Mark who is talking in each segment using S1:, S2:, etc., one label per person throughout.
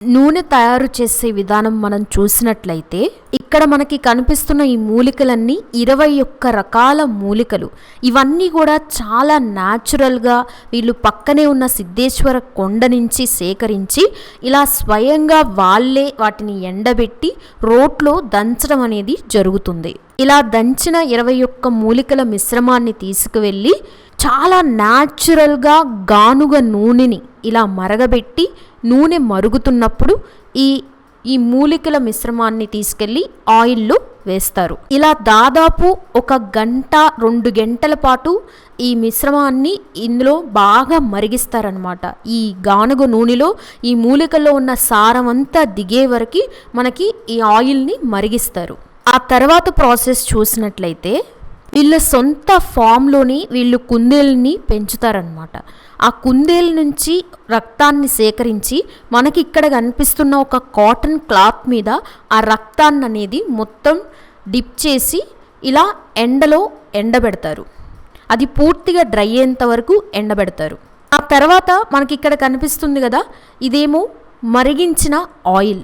S1: నూనె తయారు చేసే విధానం మనం చూసినట్లయితే ఇక్కడ మనకి కనిపిస్తున్న ఈ మూలికలన్నీ ఇరవై ఒక్క రకాల మూలికలు. ఇవన్నీ కూడా చాలా న్యాచురల్గా వీళ్ళు పక్కనే ఉన్న సిద్ధేశ్వర కొండ నుంచి సేకరించి ఇలా స్వయంగా వాళ్ళే వాటిని ఎండబెట్టి రోట్లో దంచడం అనేది జరుగుతుంది. ఇలా దంచిన ఇరవై ఒక్క మూలికల మిశ్రమాన్ని తీసుకువెళ్ళి చాలా న్యాచురల్గా గానుగ నూనెని ఇలా మరగబెట్టి నూనె మరుగుతున్నప్పుడు ఈ ఈ మూలికల మిశ్రమాన్ని తీసుకెళ్ళి ఆయిల్లో వేస్తారు. ఇలా దాదాపు ఒక గంట రెండు గంటల పాటు ఈ మిశ్రమాన్ని ఇందులో బాగా మరిగిస్తారనమాట ఈ గానుగ నూనెలో ఈ మూలికల్లో ఉన్న సారం అంతా దిగే వరకు మనకి ఈ ఆయిల్ని మరిగిస్తారు. ఆ తర్వాత ప్రాసెస్ చూసినట్లయితే వీళ్ళ సొంత ఫామ్లోని వీళ్ళు కుందేల్ని పెంచుతారనమాట ఆ కుందేల నుంచి రక్తాన్ని సేకరించి మనకి ఇక్కడ కనిపిస్తున్న ఒక కాటన్ క్లాత్ మీద ఆ రక్తాన్ని అనేది మొత్తం డిప్ చేసి ఇలా ఎండలో ఎండబెడతారు. అది పూర్తిగా డ్రై అయ్యేంత వరకు ఎండబెడతారు. ఆ తర్వాత మనకి ఇక్కడ కనిపిస్తుంది కదా ఇదేమో మరిగించిన ఆయిల్.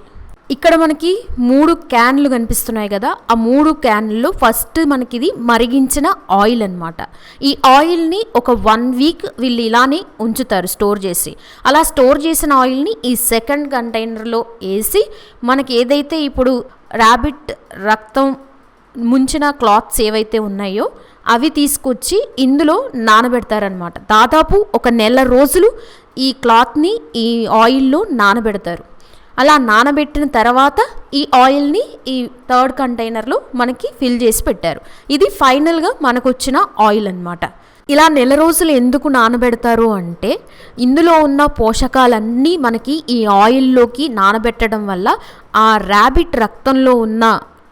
S1: ఇక్కడ మనకి మూడు క్యాన్లు కనిపిస్తున్నాయి కదా. ఆ మూడు క్యాన్లలో ఫస్ట్ మనకి ఇది మరిగించిన ఆయిల్ అనమాట ఈ ఆయిల్ని ఒక వన్ వీక్ వీళ్ళు ఇలానే ఉంచుతారు స్టోర్ చేసి. అలా స్టోర్ చేసిన ఆయిల్ని ఈ సెకండ్ కంటైనర్లో వేసి మనకి ఏదైతే ఇప్పుడు ర్యాబిట్ రక్తం ముంచిన క్లాత్స్ ఏవైతే ఉన్నాయో అవి తీసుకొచ్చి ఇందులో నానబెడతారనమాట దాదాపు ఒక నెల రోజులు ఈ క్లాత్ని ఈ ఆయిల్లో నానబెడతారు. అలా నానబెట్టిన తర్వాత ఈ ఆయిల్ని ఈ థర్డ్ కంటైనర్లో మనకి ఫిల్ చేసి పెట్టారు. ఇది ఫైనల్గా మనకు వచ్చిన ఆయిల్ అనమాట ఇలా నెల రోజులు ఎందుకు నానబెడతారు అంటే ఇందులో ఉన్న పోషకాలన్నీ మనకి ఈ ఆయిల్లోకి నానబెట్టడం వల్ల ఆ ర్యాబిట్ రక్తంలో ఉన్న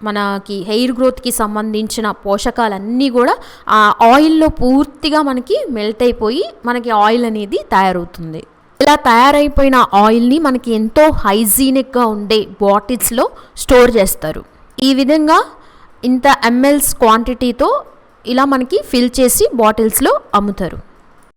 S1: మనకి హెయిర్ గ్రోత్కి సంబంధించిన పోషకాలన్నీ కూడా ఆ ఆయిల్లో పూర్తిగా మనకి మెల్ట్ అయిపోయి మనకి ఆయిల్ అనేది తయారవుతుంది. ఇలా తయారైపోయిన ఆయిల్ని మనకి ఎంతో హైజీనిక్గా ఉండే బాటిల్స్లో స్టోర్ చేస్తారు. ఈ విధంగా ఇంత ఎంఎల్స్ క్వాంటిటీతో ఇలా మనకి ఫిల్ చేసి బాటిల్స్లో అమ్ముతారు.